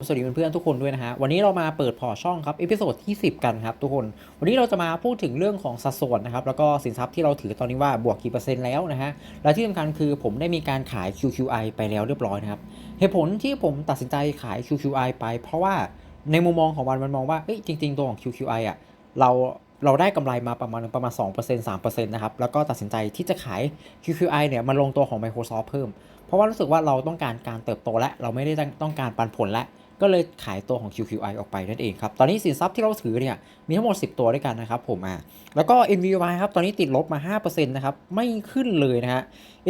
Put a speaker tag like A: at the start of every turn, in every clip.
A: สวัสดีเพื่อนๆทุกคนด้วยนะฮะ วันนี้เรามาเปิดพอช่องครับเอพิโซดที่ 10 กันครับทุกคน วันนี้เราจะมาพูดถึงเรื่องของสัดส่วนนะครับ แล้วก็สินทรัพย์ที่เราถือตอนนี้ว่าบวกกี่เปอร์เซ็นต์แล้วนะฮะ และที่สำคัญคือผมได้มีการขาย QQI ไปแล้วเรียบร้อยนะครับ เหตุผลที่ผมตัดสินใจขาย QQI ไป เพราะว่าในมุมมองของมันมันมองว่าเอ้ยจริง ๆ ตัวของ QQI อะเราเราได้กำไรมาประมาณประมาณ 2% 3%นะครับ แล้วก็ตัดสินใจที่จะขาย QQI เนี่ยมาลงตัวของ Microsoft เพิ่ม เพราะว่ารู้สึกว่าเราต้องการการเติบโตและเราไม่ได้ต้องการปันผลและ ก็เลยขายตัวของ QQI ออกไปนั่นเองครับ ตอนนี้สินทรัพย์ที่เราถือเนี่ยมีทั้งหมด 10 ตัวด้วยกันนะครับผมอะแล้วก็ NVY ครับ ตอนนี้ติดลบมา 5%นะครับ ไม่ขึ้นเลยนะฮะ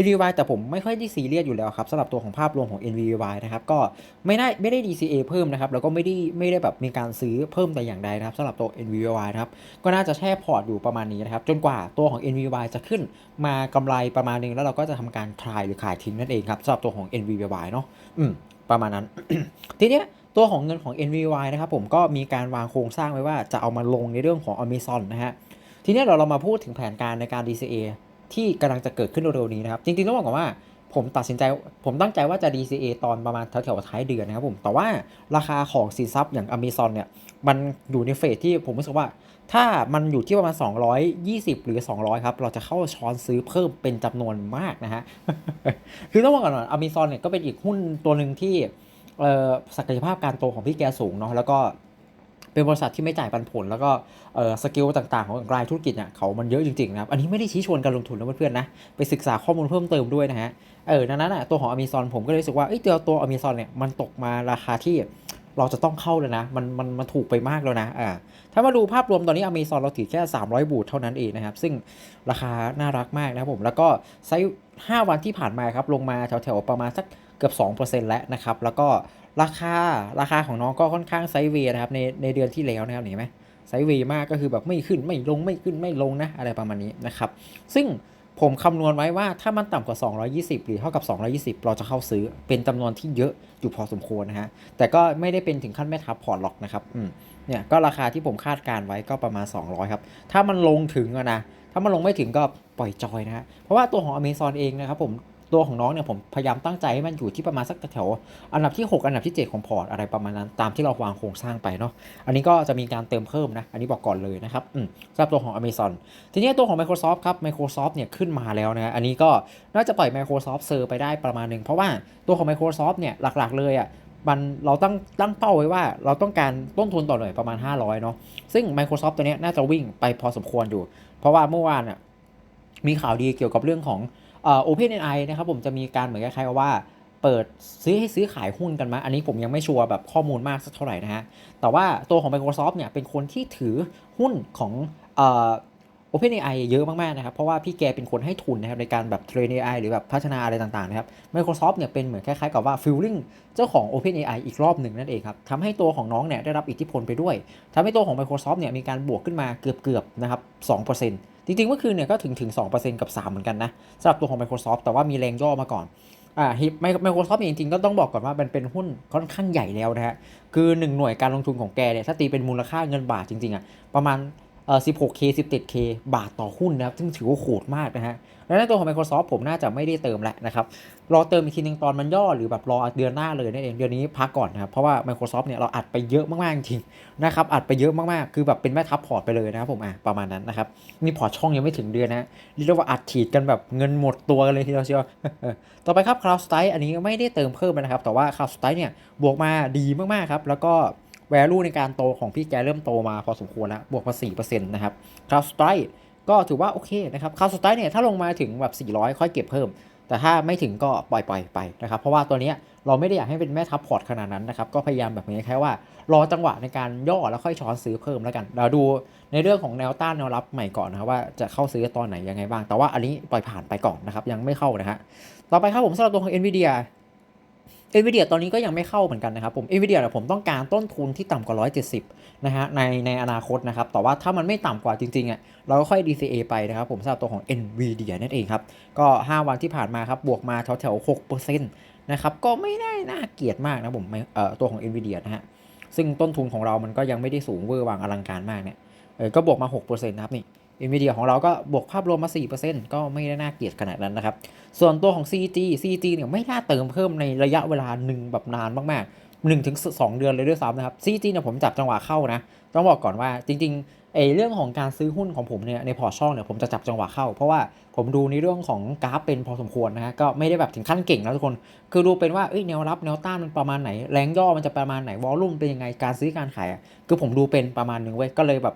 A: NVY แต่ผมไม่ค่อยได้ซีเรียสอยู่แล้วครับสำหรับตัวของภาพรวมของ NVY นะครับ ก็ไม่ได้ไม่ได้ DCA เพิ่มนะครับ แล้วก็ไม่ได้ไม่ได้แบบมีการซื้อเพิ่มแต่อย่างใดนะครับสำหรับตัว NVY นะครับ ก็น่าจะแช่พอร์ตอยู่ประมาณนี้นะครับ จนกว่าตัวของ NVY จะขึ้นมากำไรประมาณนึงแล้วเราก็จะทำการทายหรือขายทิ้งนั่นเองครับสำหรับตัวของ NVY เนาะอืม ประมาณนั้น ทีเนี้ยตัวของเงินของ NVY นะครับผมก็มีการวางโครงสร้างไว้ว่าจะเอามาลงในเรื่องของ Amazon นะฮะทีนี้เราเรามาพูดถึงแผนการในการ DCA ที่กำลังจะเกิดขึ้นเร็วๆนี้นะครับ จริงๆต้องบอกก่อนว่าผมตัดสินใจ ผมตั้งใจว่าจะ DCA ตอนประมาณแถวๆท้ายเดือนนะครับผม แต่ว่าราคาของสินทรัพย์อย่าง Amazon เนี่ย มันอยู่ในเฟสที่ผมรู้สึกว่า ถ้ามันอยู่ที่ประมาณ 220 หรือ 200 ครับ เราจะเข้าช้อนซื้อเพิ่มเป็นจำนวนมากนะฮะ คือต้องบอกก่อนว่า Amazon เนี่ยก็เป็นอีกหุ้นตัวหนึ่งที่ศักยภาพการโตของพี่แกสูงเนาะ แล้วก็เป็นบริษัทที่ไม่จ่ายปันผล แล้วก็สกิลต่างๆ ของรายธุรกิจเนี่ยเขามันเยอะจริงๆนะครับ อันนี้ไม่ได้ชี้ชวนการลงทุนนะเพื่อนๆนะ ไปศึกษาข้อมูลเพิ่มเติมด้วยนะฮะ เออ ดังนั้นอะตัวของ Amazon ผมก็เลยรู้สึกว่า เอ้ยตัวตัว Amazon เนี่ยมันตกมาราคาที่ เราจะต้องเข้าเลยนะ มันมันมันถูกไปมากแล้วนะอ่าถ้ามาดูภาพรวมตอนนี้ Amazon เราถือแค่ 300 บูทเท่านั้นเองนะครับ ซึ่งราคาน่ารักมากนะครับผม แล้วก็ไซส์5วันที่ผ่านมาครับ ลงมาแถวๆประมาณสักเกือบ 2%แล้วนะครับ แล้วก็ราคาราคาของน้องก็ค่อนข้างไซด์เวย์นะครับในในเดือนที่แล้วนะครับเห็นไหมไซด์เวย์มากก็คือแบบไม่ขึ้นไม่ลงไม่ขึ้นไม่ลงนะอะไรประมาณนี้นะครับ ซึ่ง ผมคำนวณไว้ว่าถ้ามันต่ำกว่า 220 หรือเท่ากับ 220 เราจะเข้าซื้อเป็นจำนวนที่เยอะอยู่พอสมควรนะฮะ แต่ก็ไม่ได้เป็นถึงขั้นแม่ทับพอร์ตหรอกนะครับเนี่ยก็ราคาที่ผมคาดการไว้ก็ประมาณ 200 ครับ ถ้ามันลงถึงนะ ถ้ามันลงไม่ถึงก็ปล่อยจอยนะฮะ เพราะว่าตัวของ Amazon เองนะครับผม ตัวของน้องเนี่ยผมพยายามตั้งใจให้มันอยู่ที่ประมาณสักแถวอันดับที่ 6 อันดับที่ 7 ของพอร์ตอะไรประมาณนั้นตามที่เราวางโครงสร้างไปเนาะอันนี้ก็จะมีการเติมเพิ่มนะ อันนี้บอกก่อนเลยนะครับอืมสำหรับตัวของ Amazon ทีนี้ตัวของ Microsoft ครับ Microsoft เนี่ยขึ้นมาแล้วนะอันนี้ก็น่าจะปล่อย Microsoft เซอร์ไปได้ประมาณหนึ่งเพราะว่าตัวของ Microsoft เนี่ยหลักๆ เลยอะมันเราตั้งตั้งเป้าไว้ว่าเราต้องการต้นทุนต่อหน่วยประมาณ 500 เนาะซึ่ง Microsoft ตัวเนี้ยน่าจะวิ่งไปพอสมควรอยู่ เพราะว่าเมื่อวานอะมีข่าวดีเกี่ยวกับเรื่องของ เอ่อ OpenAI นะครับผมจะมีการเหมือนคล้ายๆว่าเปิดซื้อให้ซื้อขายหุ้นกันมาอันนี้ผมยังไม่ชัวร์แบบข้อมูลมากสักเท่าไหร่นะฮะ แต่ว่าตัวของ Microsoft เนี่ยเป็นคนที่ถือหุ้นของเอ่อ OpenAI เยอะมากๆนะครับ เพราะว่าพี่แกเป็นคนให้ทุนนะครับในการแบบเทรน AI หรือแบบพัฒนาอะไรต่างๆนะครับ Microsoft เนี่ยเป็นเหมือนคล้ายๆกับว่า Fueling เจ้าของ OpenAI อีกรอบหนึ่งนั่นเองครับทำให้ตัวของน้องเนี่ยได้รับอิทธิพลไปด้วยทำให้ตัวของ Microsoft เนี่ยมีการบวกขึ้นมาเกือบๆนะครับ2% จริงๆเมื่อคืนเนี่ยก็ถึงถึง 2%กับ 3 เหมือนกันนะสำหรับตัวของ Microsoft แต่ว่ามีแรงย่อมาก่อนอ่าฮิปไมโครซอฟท์จริงๆก็ต้องบอกก่อนว่ามันเป็นหุ้นค่อนข้างใหญ่แล้วนะฮะคือ 1 หน่วยการลงทุนของแกเนี่ยถ้าตีเป็นมูลค่าเงินบาทจริงๆอะประมาณ 16k 17k บาทต่อหุ้นนะครับ ซึ่งถือว่าโหดมากนะฮะแล้วในตัวของ Microsoft ผมน่าจะไม่ได้เติมแล้วนะครับ รอเติมอีกทีนึงตอนมันย่อหรือแบบรอเดือนหน้าเลยนั่นเอง เดือนนี้พักก่อนนะครับ เพราะว่า Microsoft เนี่ยเราอัดไปเยอะมากๆจริงนะครับ อัดไปเยอะมากๆ คือแบบเป็นแม่ทัพพอร์ตไปเลยนะครับผมอะประมาณนั้นนะครับ นี่พอร์ตช่องยังไม่ถึงเดือนนะเรียกว่าอัดฉีดกันแบบเงินหมดตัวกันเลยทีเดียวเชียว ต่อไปครับ Cloud Strike อันนี้ไม่ได้เติมเพิ่มนะครับ แต่ว่า Cloud Strike เนี่ยบวกมาดีมากๆครับ แล้วก็ value ในการโตของพี่แกเริ่มโตมาพอสมควรแล้วบวกมา4%นะครับ Cloud Strike ก็ถือว่าโอเคนะครับ Cloud Strike เนี่ยถ้าลงมาถึงแบบ 400 ค่อยเก็บเพิ่ม แต่ถ้าไม่ถึงก็ปล่อยปไปนะครับ เพราะว่าตัวเนี้ยเราไม่ได้อยากให้เป็นแม่ทัพพอร์ตขนาดนั้นนะครับ ก็พยายามแบบนี้แค่ว่ารอจังหวะในการย่อแล้วค่อยช้อนซื้อเพิ่มแล้วกัน เราดูในเรื่องของแนวต้านแนวรับใหม่ก่อนนะครับว่าจะเข้าซื้อตอนไหนยังไงบ้าง แต่ว่าอันนี้ปล่อยผ่านไปก่อนนะครับยังไม่เข้านะฮะต่อไปครับผมสำหรับตัวของ NVIDIA NVIDIA ตอนนี้ก็ยังไม่เข้าเหมือนกันนะครับผม NVIDIA เนี่ยผมต้องการต้นทุนที่ต่ำกว่า 170 นะฮะในในอนาคตนะครับ แต่ว่าถ้ามันไม่ต่ำกว่าจริงๆอะเราก็ค่อย DCA ไปนะครับผมสำหรับตัวของ NVIDIA นั่นเองครับ ก็ 5 วันที่ผ่านมาครับบวกมาแถวแถว6%นะครับก็ไม่ได้น่าเกลียดมากนะผมเอ่อตัวของ NVIDIA นะฮะซึ่งต้นทุนของเรามันก็ยังไม่ได้สูงเวอร์วังอลังการมากเนี่ยเออก็บวกมา6%นะครับนี่ NVIDIA ของเราก็บวกภาพรวมมา 4%ก็ไม่ได้น่าเกลียดขนาดนั้นนะครับ ส่วนตัวของ CG CG เนี่ยไม่น่าเติมเพิ่มในระยะเวลาหนึ่งแบบนานมากๆ1ถึง2เดือนเลยด้วยซ้ำนะครับ CG เนี่ยผมจับจังหวะเข้านะ ต้องบอกก่อนว่าจริงๆไอ้เรื่องของการซื้อหุ้นของผมเนี่ยในพอร์ตช่องเนี่ยผมจะจับจังหวะเข้า เพราะว่าผมดูในเรื่องของกราฟเป็นพอสมควรนะฮะก็ไม่ได้แบบถึงขั้นเก่งนะทุกคน คือดูเป็นว่าเอ้ยแนวรับแนวต้านมันประมาณไหน แรงย่อมันจะประมาณไหนวอลลุ่มเป็นยังไงการซื้อการขายอะคือผมดูเป็นประมาณนึงเว้ยก็เลยแบบ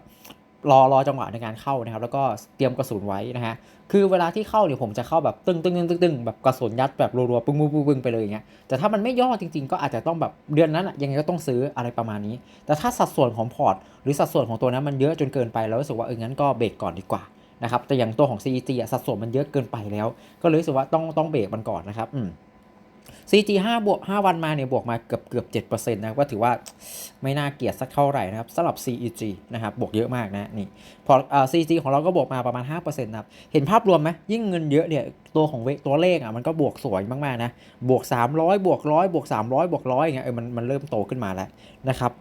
A: รอรอจังหวะในการเข้านะครับ แล้วก็เตรียมกระสุนไว้นะฮะคือเวลาที่เข้าเนี่ยผมจะเข้าแบบตึ้งตึ้งตึ้งตึ้งตึ้งแบบกระสุนยัดแบบรัวๆปึ้งปึ้งปึ้งไปเลยอย่างเงี้ยแต่ถ้ามันไม่ย่อจริง ๆ ก็อาจจะต้องแบบเดือนนั้นอะยังไงก็ต้องซื้ออะไรประมาณนี้ แต่ถ้าสัดส่วนของพอร์ต หรือสัดส่วนของตัวนั้นมันเยอะจนเกินไปแล้วรู้สึกว่าเอองั้นก็เบรกก่อนดีกว่านะครับแต่อย่างตัวของ CEG อะสัดส่วนมันเยอะเกินไปแล้ว ก็เลยรู้สึกว่าต้องต้องเบรกมันก่อนนะครับอืม CG 5บวก5วันมาเนี่ยบวกมาเกือบเกือบ7%นะครับก็ถือว่าไม่น่าเกลียดสักเท่าไหร่นะครับสำหรับ CEG นะครับบวกเยอะมากนะนี่พอเอ่อ CG ของเราก็บวกมาประมาณ 5%นะครับเห็นภาพรวมไหมยิ่งเงินเยอะเนี่ยตัวของเวตัวเลขอะมันก็บวกสวยมากๆนะบวก 300 บวก 100 บวก 300 บวก 100อย่างเงี้ยเออมันมันเริ่มโตขึ้นมาแล้วนะครับ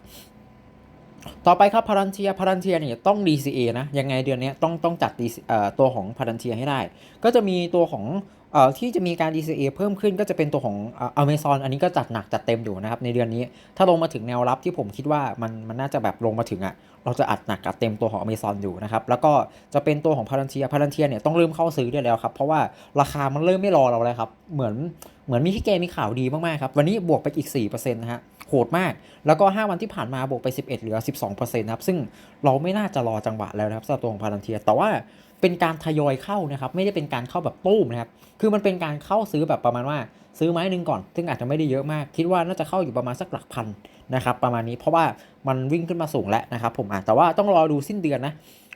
A: ต่อไปครับพารันเทียพารันเทียเนี่ยต้อง DCA นะ ยังไงเดือนนี้ต้องต้องจัด DC ตัวของพารันเทียให้ได้ ก็จะมีตัวของอที่จะมีการ DCA เพิ่มขึ้นก็จะเป็นตัวของอเมซอนอันนี้ก็จัดหนักจัดเต็มอยู่นะครับในเดือนนี้ ถ้าลงมาถึงแนวรับที่ผมคิดว่ามันมันน่าจะแบบลงมาถึงอะ่ะเราจะอัดหนักอัดเต็มตัวของ Amazon อยู่นะครับแล้วก็จะเป็นตัวของพารันเทียพารันเทียเนี่ยต้องเริ่มเข้าซื้อได้แล้วครับเพราะว่าราคามันเริ่มไม่รอเราแล้วครับเหมือนเหมือนมีที่เกมีข่าวดีมากๆครับวันนี้บวกไปอีก4%นะฮะ โหดมาก แล้วก็ 5 วันที่ผ่านมาบวกไป 11 เหลือ 12%นะครับซึ่งเราไม่น่าจะรอจังหวะแล้วนะครับสำหรับตัวของพารันเทีย แต่ว่าเป็นการทยอยเข้านะครับไม่ได้เป็นการเข้าแบบตู้มนะครับคือมันเป็นการเข้าซื้อแบบประมาณว่า ซื้อไม้หนึ่งก่อน ซึ่งอาจจะไม่ได้เยอะมาก คิดว่าน่าจะเข้าอยู่ประมาณสักหลักพันนะครับประมาณนี้เพราะว่ามันวิ่งขึ้นมาสูงแล้วนะครับผมแต่ว่าต้องรอดูสิ้นเดือนนะ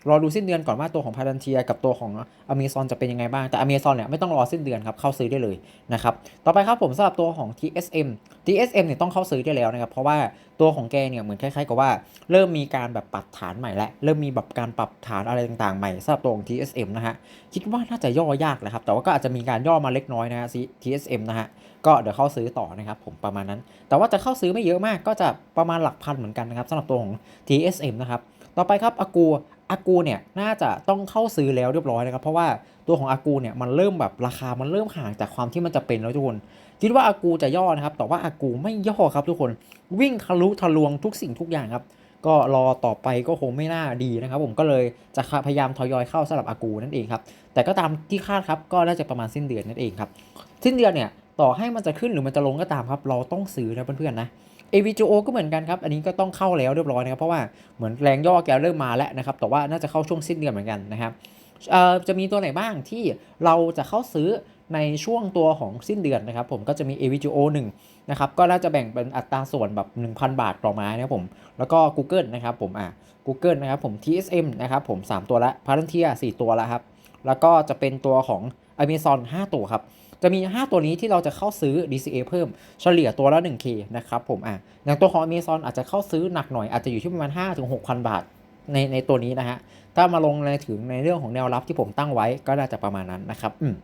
A: รอดูสิ้นเดือนก่อนว่าตัวของพารันเทียกับตัวของอเมซอนจะเป็นยังไงบ้าง แต่อเมซอนเนี่ยไม่ต้องรอสิ้นเดือนครับเข้าซื้อได้เลยนะครับต่อไปครับผมสำหรับตัวของ TSM TSM เนี่ยต้องเข้าซื้อได้แล้วนะครับเพราะว่าตัวของแกเนี่ยเหมือนคล้ายๆกับว่า เริ่มมีการแบบปรับฐานใหม่แล้วเริ่มมีแบบการปรับฐานอะไรต่างๆใหม่สำหรับตัวของ TSM นะฮะคิดว่าน่าจะย่อยากแหละครับแต่ว่าก็อาจจะมีการย่อมาเล็กน้อยนะฮะ TSM นะฮะก็เดี๋ยวเข้าซื้อต่อนะครับผมประมาณนั้น แต่ว่าจะเข้าซื้อไม่เยอะมากก็จะประมาณหลักพันเหมือนกันนะครับสำหรับตัวของ TSM นะครับต่อไปครับอากู อากูเนี่ยน่าจะต้องเข้าซื้อแล้วเรียบร้อยนะครับ เพราะว่าตัวของอากูเนี่ยมันเริ่มแบบราคามันเริ่มห่างจากความที่มันจะเป็นแล้วทุกคน คิดว่าอากูจะย่อนะครับ แต่ว่าอากูไม่ย่อครับทุกคน วิ่งทะลุทะลวงทุกสิ่งทุกอย่างครับ ก็รอต่อไปก็คงไม่น่าดีนะครับ ผมก็เลยจะพยายามทยอยเข้าสำหรับอากูนั่นเองครับ แต่ก็ตามที่คาดครับก็น่าจะประมาณสิ้นเดือนนั่นเองครับ สิ้นเดือนเนี่ยต่อให้มันจะขึ้นหรือมันจะลงก็ตามครับ เราต้องซื้อนะเพื่อนๆนะ AVGO ก็เหมือนกันครับ อันนี้ก็ต้องเข้าแล้วเรียบร้อยนะครับ เพราะว่าเหมือนแรงย่อแกเริ่มมาแล้วนะครับ แต่ว่าน่าจะเข้าช่วงสิ้นเดือนเหมือนกันนะครับจะมีตัวไหนบ้างที่เราจะเข้าซื้อในช่วงตัวของสิ้นเดือนนะครับผมก็จะมี AVGO 1นะครับก็น่าจะแบ่งเป็นอัตราส่วนแบบ 1,000 บาทต่อไม้นะครับผม แล้วก็ Google นะครับผมอะ Google นะครับผม TSM นะครับผม 3 ตัวละ Palantir 4ตัวละครับ แล้วก็จะเป็นตัวของ Amazon 5 ตัวครับ จะมี 5 ตัวนี้ที่เราจะเข้าซื้อ DCA เพิ่มเฉลี่ยตัวละ 1K นะครับผมอะอย่างตัวของ Amazon อาจจะเข้าซื้อหนักหน่อยอาจจะอยู่ที่ประมาณ 5-6,000 บาทในในตัวนี้นะฮะ ถ้ามาลงในถึงในเรื่องของแนวรับที่ผมตั้งไว้ก็น่าจะประมาณนั้นนะครับอืม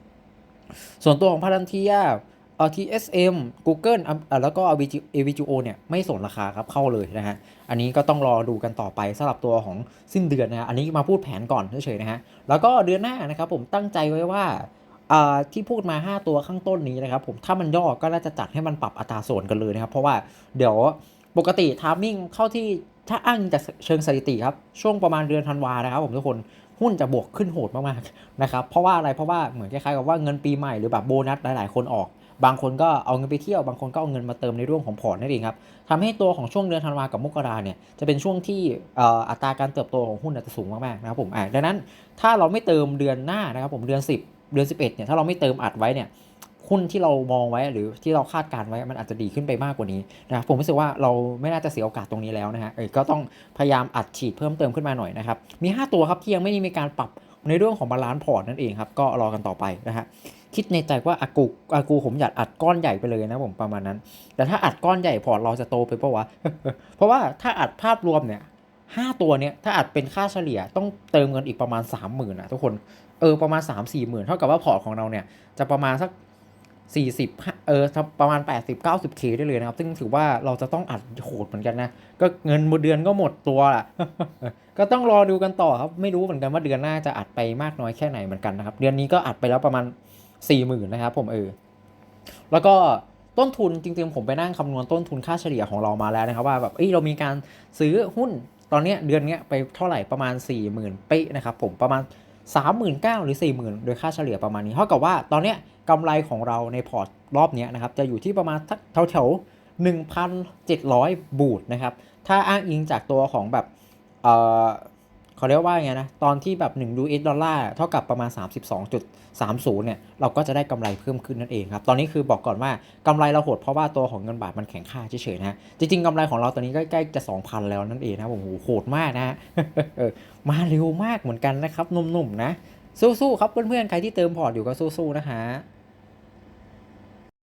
A: ส่วนตัวของพารันเทียเอ่อ TSM Google อะแล้วก็ AVGO เนี่ยไม่สนราคาครับเข้าเลยนะฮะ อันนี้ก็ต้องรอดูกันต่อไปสำหรับตัวของสิ้นเดือนนะฮะ อันนี้มาพูดแผนก่อนเฉยๆนะฮะ แล้วก็เดือนหน้านะครับผมตั้งใจไว้ว่า ที่พูดมา 5 ตัวข้างต้นนี้นะครับผมถ้ามันย่อก็น่าจะจัดให้มันปรับอัตราส่วนกันเลยนะครับ เพราะว่าเดี๋ยวปกติทามมิ่งเข้าที่ถ้าอ้างจากเชิงสถิติครับ ช่วงประมาณเดือนธันวานะครับผมทุกคนหุ้นจะบวกขึ้นโหดมากๆนะครับเพราะว่าอะไรเพราะว่าเหมือนคล้ายๆกับว่าเงินปีใหม่หรือแบบโบนัสหลายๆ คนออก บางคนก็เอาเงินไปเที่ยวบางคนก็เอาเงินมาเติมในเรื่องของพอร์ตนั่นเองครับทำให้ตัวของช่วงเดือนธันวากับมกราเนี่ยจะเป็นช่วงที่อัตราการเติบโตของหุ้นจะสูงมากๆนะครับผมดังนั้นถ้าเราไม่เติมเดือนหน้านะครับผมเดือน 10 เดือน 11เนี่ยถ้าเราไม่เติมอัดไว้เนี่ยหุ้นที่เรามองไว้หรือที่เราคาดการไว้มันอาจจะดีขึ้นไปมากกว่านี้นะครับผมรู้สึกว่าเราไม่น่าจะเสียโอกาสตรงนี้แล้วนะฮะเออก็ต้องพยายามอัดฉีดเพิ่มเติมขึ้นมาหน่อยนะครับมี 5 ตัวครับที่ยังไม่มีการปรับในเรื่องของบาลานซ์พอร์ตนั่นเองครับก็รอกันต่อไปนะฮะคิดในใจว่าอากูอากูผมอยากอัดก้อนใหญ่ไปเลยนะผมประมาณนั้น แต่ถ้าอัดก้อนใหญ่พอร์ตเราจะโตไปปะวะเพราะว่าถ้าอัดภาพรวมเนี่ยห้าตัวเนี้ยถ้าอัดเป็นค่าเฉลี่ยต้องเติมเงินอีกประมาณ 3 0,000นะทุกคน เออประมาณ 3 4 หมื่นเท่ากับว่าพอร์ตของเราเนี่ยจะประมาณสัก 40เออประมาณ 80 90เคได้เลยนะครับ ซึ่งถือว่าเราจะต้องอัดโหดเหมือนกันนะ ก็เงินหมดเดือนก็หมดตัวละก็ต้องรอดูกันต่อครับ ไม่รู้เหมือนกันว่าเดือนหน้าจะอัดไปมากน้อยแค่ไหนเหมือนกันนะครับ เดือนนี้ก็อัดไปแล้วประมาณ 4 0,000นะครับผมเออแล้วก็ต้นทุนจริงๆผมไปนั่งคำนวณต้นทุนค่าเฉลี่ยของเรามาแล้วนะครับว่าแบบเอ้ยเรามีการซื้อหุ้นตอนเนี้ยเดือนเนี้ยไปเท่าไหร่ประมาณ 4 0,000เป๊ะนะครับผมประมาณ 39,000 หรือ 40,000 โดยค่าเฉลี่ยประมาณนี้ เท่ากับว่าตอนนี้กำไรของเราในพอร์ตรอบนี้นะครับ จะอยู่ที่ประมาณแถวแถวๆ1,700 บูทนะครับ ถ้าอ้างอิงจากตัวของแบบ เขาเรียกว่าไงนะ ตอนที่แบบ1 US ดอลลาร์เท่ากับประมาณ 32.30 เนี่ย เราก็จะได้กำไรเพิ่มขึ้นนั่นเองครับ ตอนนี้คือบอกก่อนว่ากำไรเราโหดเพราะว่าตัวของเงินบาทมันแข็งค่าเฉยๆนะ จริงๆกำไรของเราตอนนี้ใกล้ๆจะ 2,000 แล้วนั่นเองนะผมโอ้โหโหดมากนะ มาเร็วมากเหมือนกันนะครับหนุ่มๆนะ สู้ๆครับเพื่อนๆใครที่เติมพอร์ตอยู่ก็สู้ๆนะฮะ